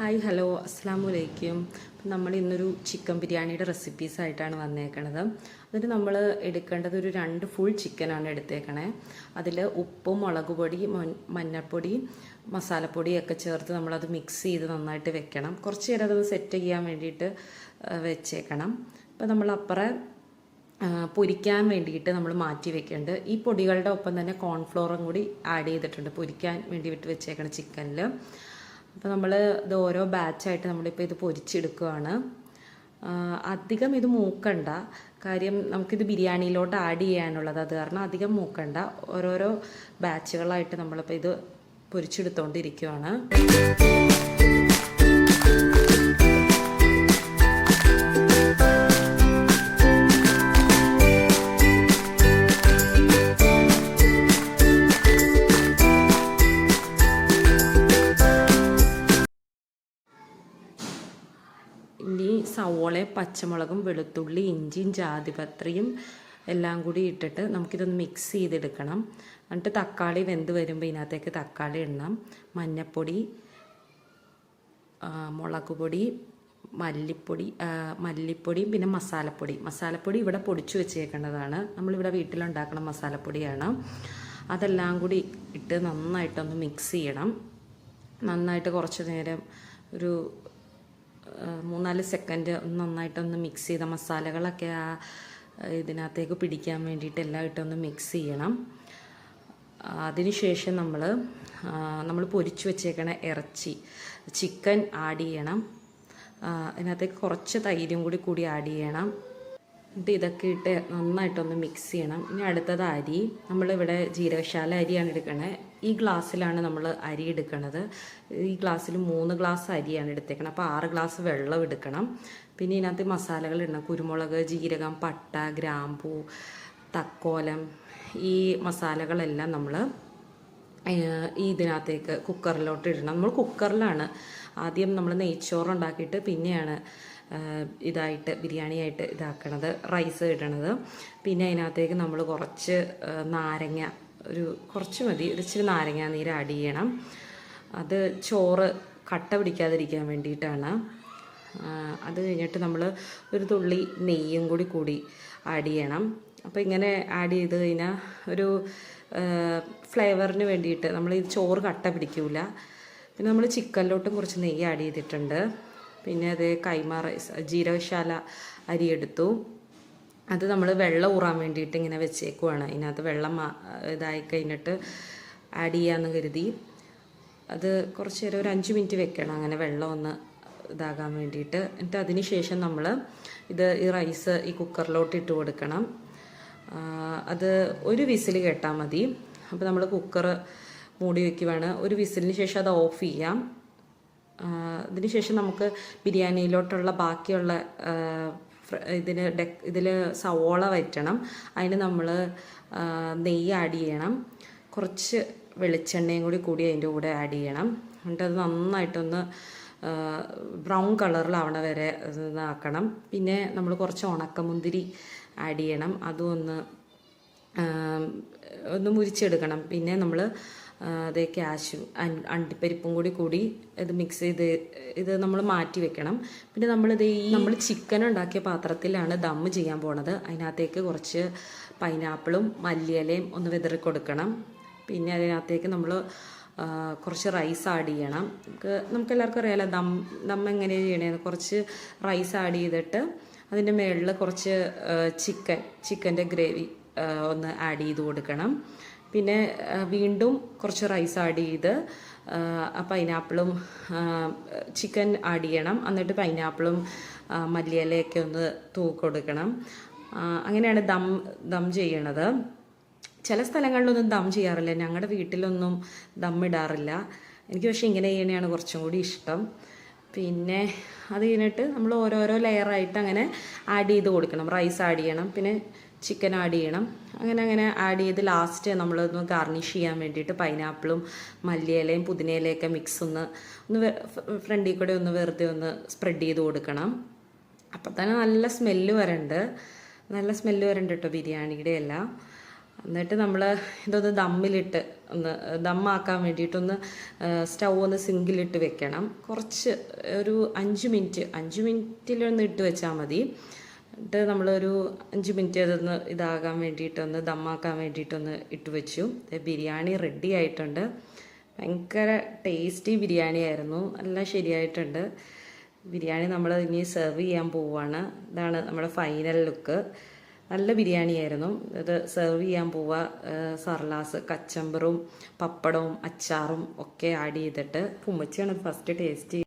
Hi hello അസ്സാം വലൈക്കും നമ്മൾ ഇന്നൊരു ചിക്കൻ ബിരിയാണിയുടെ റെസിപ്പീസ് ആയിട്ടാണ് വന്നേക്കണത്. അതിന് നമ്മൾ എടുക്കേണ്ടത് ഒരു രണ്ട് ഫുൾ ചിക്കനാണ് എടുത്തേക്കണേ. അതിൽ ഉപ്പും മുളക് പൊടി മഞ്ഞൾപ്പൊടി മസാലപ്പൊടിയൊക്കെ ചേർത്ത് നമ്മളത് മിക്സ് ചെയ്ത് നന്നായിട്ട് വെക്കണം. കുറച്ച് നേരം അതൊന്ന് സെറ്റ് ചെയ്യാൻ വേണ്ടിയിട്ട് വെച്ചേക്കണം. അപ്പോൾ നമ്മൾ അപ്പുറം പൊരിക്കാൻ വേണ്ടിയിട്ട് നമ്മൾ മാറ്റി വെക്കേണ്ടത്. ഈ പൊടികളുടെ ഒപ്പം തന്നെ കോൺഫ്ലോറും കൂടി ആഡ് ചെയ്തിട്ടുണ്ട്. പൊരിക്കാൻ വേണ്ടി വിട്ട് വെച്ചേക്കണം ചിക്കനിൽ അപ്പോൾ നമ്മൾ ഇത് ഓരോ ബാച്ചായിട്ട് നമ്മളിപ്പോൾ ഇത് പൊരിച്ചെടുക്കുകയാണ് അധികം ഇത് മൂക്കണ്ട. കാര്യം നമുക്കിത് ബിരിയാണിയിലോട്ട് ആഡ് ചെയ്യാനുള്ളത് അത് കാരണം അധികം മൂക്കണ്ട. ഓരോരോ ബാച്ചുകളായിട്ട് നമ്മളിപ്പോൾ ഇത് പൊരിച്ചെടുത്തുകൊണ്ടിരിക്കുകയാണ് ഇനി സവോളയും പച്ചമുളകും വെളുത്തുള്ളി ഇഞ്ചിയും ജാതിപത്രിയും എല്ലാം കൂടി ഇട്ടിട്ട് നമുക്കിതൊന്ന് മിക്സ് ചെയ്തെടുക്കണം. എന്നിട്ട് തക്കാളി വെന്ത് വരുമ്പോൾ ഇതിനകത്തേക്ക് തക്കാളി ഇടണം. മഞ്ഞപ്പൊടി മുളക് പൊടി മല്ലിപ്പൊടി മല്ലിപ്പൊടിയും പിന്നെ മസാലപ്പൊടി. മസാലപ്പൊടി ഇവിടെ പൊടിച്ചു വെച്ചേക്കേണ്ടതാണ്. നമ്മളിവിടെ വീട്ടിലുണ്ടാക്കുന്ന മസാലപ്പൊടിയാണ്. അതെല്ലാം കൂടി ഇട്ട് നന്നായിട്ടൊന്ന് മിക്സ് ചെയ്യണം. നന്നായിട്ട് കുറച്ച് നേരം ഒരു മൂന്നാൽ സെക്കൻഡ് നന്നായിട്ടൊന്ന് മിക്സ് ചെയ്ത മസാലകളൊക്കെ ആ ഇതിനകത്തേക്ക് പിടിക്കാൻ വേണ്ടിയിട്ട് എല്ലാം ഇട്ടൊന്ന് മിക്സ് ചെയ്യണം. അതിനുശേഷം നമ്മൾ നമ്മൾ പൊരിച്ചു വെച്ചേക്കണ ഇറച്ചി ചിക്കൻ ആഡ് ചെയ്യണം. അതിനകത്തേക്ക് കുറച്ച് തൈരും കൂടി കൂടി ആഡ് ചെയ്യണം. എന്നിട്ട് ഇതൊക്കെ ഇട്ട് നന്നായിട്ടൊന്ന് മിക്സ് ചെയ്യണം. ഇനി അടുത്തത് അരി. നമ്മളിവിടെ ജീരകശാല അരിയാണ് എടുക്കണത് ഈ ഗ്ലാസ്സിലാണ് നമ്മൾ അരി എടുക്കണത്. ഈ ഗ്ലാസ്സിൽ മൂന്ന് ഗ്ലാസ് അരിയാണ് എടുത്തേക്കണത് അപ്പോൾ ആറ് ഗ്ലാസ് വെള്ളം എടുക്കണം. പിന്നെ ഇതിനകത്ത് മസാലകൾ ഇടണം. കുരുമുളക് ജീരകം പട്ട ഗ്രാമ്പൂ തക്കോലം ഈ മസാലകളെല്ലാം നമ്മൾ ഈ ഇതിനകത്തേക്ക് കുക്കറിലോട്ട് ഇടണം. നമ്മൾ കുക്കറിലാണ് ആദ്യം നമ്മൾ നെയ്ച്ചോറ് ഉണ്ടാക്കിയിട്ട് പിന്നെയാണ് ഇതായിട്ട് ബിരിയാണിയായിട്ട് ഇതാക്കണത് റൈസ് ഇടണത്. പിന്നെ അതിനകത്തേക്ക് നമ്മൾ കുറച്ച് നാരങ്ങ ഒരു കുറച്ച് മതി ഇച്ചിരി നാരങ്ങ നീര് ആഡ് ചെയ്യണം. അത് ചോറ് കട്ട പിടിക്കാതിരിക്കാൻ വേണ്ടിയിട്ടാണ്. അത് കഴിഞ്ഞിട്ട് നമ്മൾ ഒരു തുള്ളി നെയ്യും കൂടി കൂടി ആഡ് ചെയ്യണം. അപ്പോൾ ഇങ്ങനെ ആഡ് ചെയ്ത് കഴിഞ്ഞാൽ ഒരു ഫ്ലേവറിന് വേണ്ടിയിട്ട് നമ്മൾ ഈ ചോറ് കട്ട പിടിക്കില്ല പിന്നെ നമ്മൾ ചിക്കനിലോട്ടും കുറച്ച് നെയ്യ് ആഡ് ചെയ്തിട്ടുണ്ട്. പിന്നെ അത് കൈമ റൈസ് ജീരകശാല അരി എടുത്തു. അത് നമ്മൾ വെള്ളം ഊറാൻ വേണ്ടിയിട്ട് ഇങ്ങനെ വെച്ചേക്കുവാണ്. ഇതിനകത്ത് വെള്ളം ഇതായി കഴിഞ്ഞിട്ട് ആഡ് ചെയ്യാമെന്ന് കരുതി. അത് കുറച്ച് നേരം ഒരു അഞ്ച് മിനിറ്റ് വെക്കണം അങ്ങനെ വെള്ളം ഒന്ന് ഇതാകാൻ വേണ്ടിയിട്ട്. എന്നിട്ട് അതിന് ശേഷം നമ്മൾ ഇത് ഈ റൈസ് ഈ കുക്കറിലോട്ട് ഇട്ട് കൊടുക്കണം. അത് ഒരു വിസിൽ കേട്ടാൽ മതി. അപ്പോൾ നമ്മൾ കുക്കർ മൂടി വയ്ക്കുവാണ് ഒരു വിസിലിന് ശേഷം അത് ഓഫ് ചെയ്യാം. ഇതിന് ശേഷം നമുക്ക് ബിരിയാണിയിലോട്ടുള്ള ബാക്കിയുള്ള ഇതിന് ഡെക് ഇതിൽ സവോള വറ്റണം. അതിന് നമ്മൾ നെയ്യ് ആഡ് ചെയ്യണം. കുറച്ച് വെളിച്ചെണ്ണയും കൂടി കൂടി അതിന്റെ കൂടെ ആഡ് ചെയ്യണം. എന്നിട്ട് അത് നന്നായിട്ടൊന്ന് ബ്രൗൺ കളറിലാവണ വരെ ഇത് ഇതാക്കണം. പിന്നെ നമ്മൾ കുറച്ച് ഉണക്കമുന്തിരി ആഡ് ചെയ്യണം. അതും ഒന്ന് ഒന്ന് മുരിച്ചെടുക്കണം. പിന്നെ നമ്മൾ അതേ ക്യാഷും അണ്ടിപ്പരിപ്പും കൂടി കൂടി ഇത് മിക്സ് ചെയ്ത് ഇത് നമ്മൾ മാറ്റി വെക്കണം. പിന്നെ നമ്മളിത് ഈ നമ്മൾ ചിക്കൻ ഉണ്ടാക്കിയ പാത്രത്തിലാണ് ദം ചെയ്യാൻ പോണത്. അതിനകത്തേക്ക് കുറച്ച് പൈനാപ്പിളും മല്ലിയിലയും ഒന്ന് വിതറി കൊടുക്കണം. പിന്നെ അതിനകത്തേക്ക് നമ്മൾ കുറച്ച് റൈസ് ആഡ് ചെയ്യണം. നമുക്ക് നമുക്ക് എല്ലാവർക്കും അറിയാമല്ലോ ദം ദം എങ്ങനെയാണ് ചെയ്യണേന്ന് കുറച്ച് റൈസ് ആഡ് ചെയ്തിട്ട് അതിന്റെ മുകളിൽ കുറച്ച് ചിക്കൻ ചിക്കന്റെ ഗ്രേവി ഒന്ന് ആഡ് ചെയ്ത് കൊടുക്കണം. പിന്നെ വീണ്ടും കുറച്ച് റൈസ് ആഡ് ചെയ്ത് പൈനാപ്പിളും ചിക്കൻ ആഡ് ചെയ്യണം. എന്നിട്ട് പൈനാപ്പിളും മല്ലിയലയൊക്കെ ഒന്ന് തൂക്കി കൊടുക്കണം. അങ്ങനെയാണ് ദം ദം ചെയ്യണത്. ചില സ്ഥലങ്ങളിലൊന്നും ദം ചെയ്യാറില്ല. ഞങ്ങളുടെ വീട്ടിലൊന്നും ദം ഇടാറില്ല. എനിക്ക് പക്ഷേ ഇങ്ങനെ ചെയ്യണതാണ് കുറച്ചും കൂടി ഇഷ്ടം. പിന്നെ അത് കഴിഞ്ഞിട്ട് നമ്മൾ ഓരോരോ ലെയറായിട്ട് അങ്ങനെ ആഡ് ചെയ്ത് കൊടുക്കണം. റൈസ് ആഡ് ചെയ്യണം. പിന്നെ ചിക്കൻ ആഡ് ചെയ്യണം. അങ്ങനെ അങ്ങനെ ആഡ് ചെയ്ത് ലാസ്റ്റ് നമ്മളൊന്ന് ഗാർണിഷ് ചെയ്യാൻ വേണ്ടിയിട്ട് പൈനാപ്പിളും മല്ലിയിലയും പുതിനയിലയൊക്കെ മിക്സ് ഒന്ന് ഒന്ന് ഫ്രണ്ടിൽ കൂടെ ഒന്ന് വെറുതെ ഒന്ന് സ്പ്രെഡ് ചെയ്ത് കൊടുക്കണം. അപ്പം തന്നെ നല്ല സ്മെല്ല് വരണ്ട്. നല്ല സ്മെല്ല് വരണ്ട് കേട്ടോ ബിരിയാണിയുടെ എല്ലാം. എന്നിട്ട് നമ്മൾ ഇതൊന്ന് ദമ്മിലിട്ട് ഒന്ന് ദമ്മാക്കാൻ വേണ്ടിയിട്ടൊന്ന് സ്റ്റൗ ഒന്ന് സിങ്കിലിട്ട് വെക്കണം. കുറച്ച് ഒരു അഞ്ച് മിനിറ്റ് അഞ്ച് മിനിറ്റിലൊന്ന് ഇട്ട് വെച്ചാൽ മതി. എന്നിട്ട് നമ്മളൊരു അഞ്ച് മിനിറ്റ് അതൊന്ന് ഇതാകാൻ വേണ്ടിയിട്ടൊന്ന് ദമ്മാക്കാൻ വേണ്ടിയിട്ടൊന്ന് ഇട്ട് വെച്ചു. ബിരിയാണി റെഡി ആയിട്ടുണ്ട്. ഭയങ്കര ടേസ്റ്റി ബിരിയാണി ആയിരുന്നു. എല്ലാം ശരിയായിട്ടുണ്ട്. ബിരിയാണി നമ്മൾ ഇനി സെർവ് ചെയ്യാൻ പോവുകയാണ് ഇതാണ് നമ്മുടെ ഫൈനൽ ലുക്ക് നല്ല ബിരിയാണി ആയിരുന്നു. ഇത് സെർവ് ചെയ്യാൻ പോവുക സർലാസ് കച്ചമ്പറും പപ്പടവും അച്ചാറും ഒക്കെ ആഡ് ചെയ്തിട്ട്. ഉമ്മച്ചിയാണ് ഫസ്റ്റ് ടേസ്റ്റ്